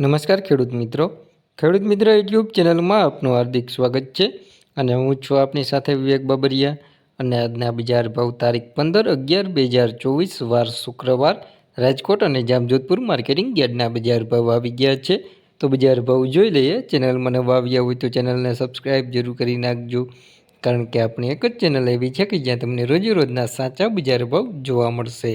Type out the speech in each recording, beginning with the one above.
નમસ્કાર ખેડૂત મિત્રો. ખેડૂત મિત્ર યુટ્યુબ ચેનલમાં આપનું હાર્દિક સ્વાગત છે અને હું છું આપની સાથે વિવેક બાબરિયા અને આજના બજાર ભાવ તારીખ પંદર અગિયાર બે હજાર ચોવીસ વાર શુક્રવાર રાજકોટ અને જામજોધપુર માર્કેટિંગ યાર્ડના બજાર ભાવ આવી ગયા છે. તો બજાર ભાવ જોઈ લઈએ. ચેનલમાં નવા આવ્યા હોય તો ચેનલને સબસ્ક્રાઈબ જરૂર કરી નાખજો. કારણ કે આપણી એક જ ચેનલ એવી છે કે જ્યાં તમને રોજેરોજના સાચા બજાર ભાવ જોવા મળશે.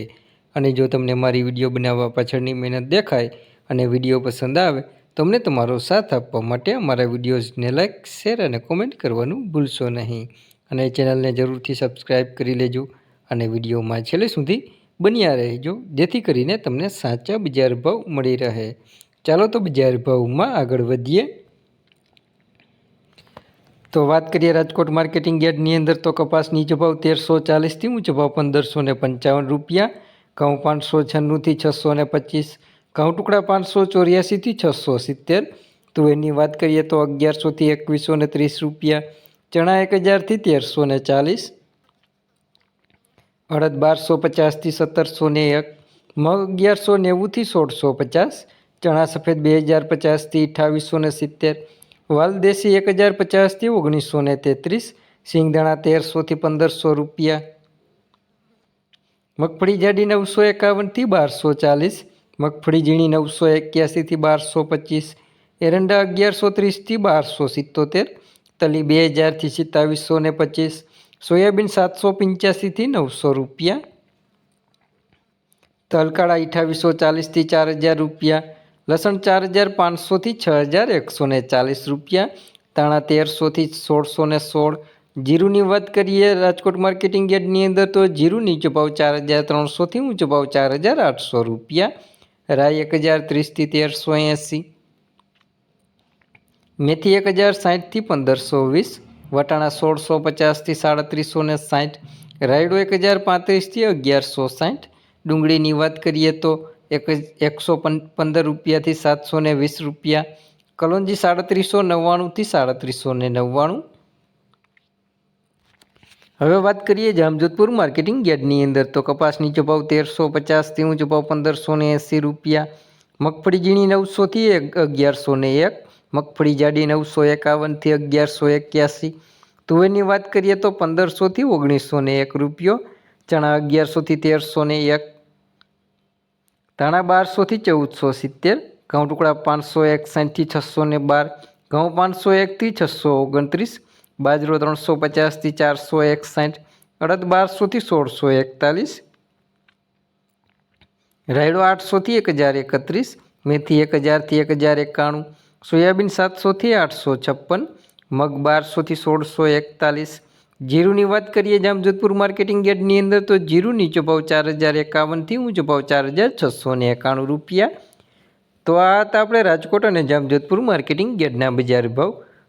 અને જો તમને મારી વીડિયો બનાવવા પાછળની મહેનત દેખાય અને વીડિયો પસંદ આવે તો અમને તમારો સાથ આપવા માટે અમારા વિડીયોઝને લાઇક શેર અને કોમેન્ટ કરવાનું ભૂલશો નહીં. અને ચેનલને જરૂરથી સબસ્ક્રાઈબ કરી લેજો અને વિડીયોમાં છેલ્લે સુધી બન્યા રહેજો, જેથી કરીને તમને સાચા બજાર ભાવ મળી રહે. ચાલો તો બજાર ભાવમાં આગળ વધીએ. તો વાત કરીએ રાજકોટ માર્કેટિંગ યાર્ડની અંદર તો કપાસ નીચો ભાવ તેરસો ચાલીસથી ઊંચો ભાવ પંદરસો ને પંચાવન રૂપિયા, ઘઉં પાંચસો છન્નુંથી છસો ને પચીસ ઘઉં ટુકડા પાંચસો ચોર્યાસીથી છસો સિત્તેર. તુવેરની વાત કરીએ તો અગિયારસોથી એકવીસો ને ત્રીસ રૂપિયા, ચણા એક હજારથી તેરસો ને ચાલીસ, અડદ બારસો પચાસથી સત્તરસો ને એક, મગ અગિયારસો નેવુંથી સોળસો પચાસ, ચણા સફેદ બે હજાર પચાસથી અઠ્ઠાવીસો ને સિત્તેર, વાલ દેશી એક હજાર પચાસથી ઓગણીસો ને તેત્રીસ, સિંગદાણા તેરસોથી પંદરસો રૂપિયા, મગફળી જાડી નવસો એકાવનથી બારસો ચાલીસ મગફળી ઝીણી નવસો એક્યાસીથી બારસો પચીસ, એરંડા અગિયારસો ત્રીસથી બારસો સિત્તોતેર, તલી બે હજારથી સિત્તાવીસો ને પચીસ, સોયાબીન સાતસો પંચ્યાસીથી નવસો રૂપિયા, તલકાળા અઠાવીસો ચાલીસથી ચાર હજાર રૂપિયા, લસણ ચાર હજાર પાંચસોથી છ હજાર એકસો ને ચાલીસ રૂપિયા તાણા તેરસોથી સોળસો ને સોળ, જીરુની વાત કરીએ રાજકોટ માર્કેટિંગ યાર્ડની અંદર તો જીરું નીચો ભાવ ચાર હજાર ત્રણસોથી ઊંચો ભાવ ચાર હજાર આઠસો રૂપિયા રાઈ એક હજાર ત્રીસથી તેરસો એંસી. મેથી એક હજાર સાઠથી પંદરસો વીસ. વટાણા સોળસો પચાસથી સાડત્રીસો ને સાઠ રાયડો એક હજાર પાંત્રીસથી અગિયારસો સાઠ ડુંગળીની વાત કરીએ તો એક એકસો પંદર રૂપિયાથી સાતસો ને વીસ રૂપિયા. કલોંજી સાડત્રીસો નવ્વાણુંથી સાડત્રીસો ને નવ્વાણું. હવે વાત કરીએ જામજોધપુર માર્કેટિંગ યાર્ડની અંદર. તો કપાસ નીચો તેરસો પચાસથી ઊંચો ભાવ પંદરસો ને એંસી રૂપિયા. મગફળી ઝીણી નવસોથી અગિયારસો ને એક. મગફળી જાડી નવસો એકાવનથી અગિયારસો એક્યાસી. તુવેરની વાત કરીએ તો પંદરસોથી ઓગણીસો ને એક રૂપિયો, ચણા અગિયારસોથી તેરસો ને એક. ધાણા બારસોથી ચૌદસો સિત્તેર. ઘઉં ટુકડા પાંચસો એકસાઠથી છસો ને બાર. ઘઉં પાંચસો એકથી છસો ઓગણત્રીસ. બાજરો ત્રણસો પચાસથી ચારસો એકસાઠ, અડદ બારસોથી સોળસો એકતાલીસ, રાયડો આઠસોથી એક હજાર એકત્રીસ, મેથી એક હજારથી એક હજાર એકાણું, સોયાબીન સાતસોથી આઠસો છપ્પન, મગ બારસોથી સોળસો એકતાલીસ. જીરુની વાત કરીએ જામજોધપુર માર્કેટિંગ યાર્ડની અંદર તો જીરું નીચો ભાવ ચાર હજાર એકાવનથી ઊંચો ભાવ ચાર હજાર છસો ને એકાણું રૂપિયા. તો આ હતા આપણે રાજકોટ અને જામજોધપુર માર્કેટિંગ યાર્ડના બજાર ભાવ.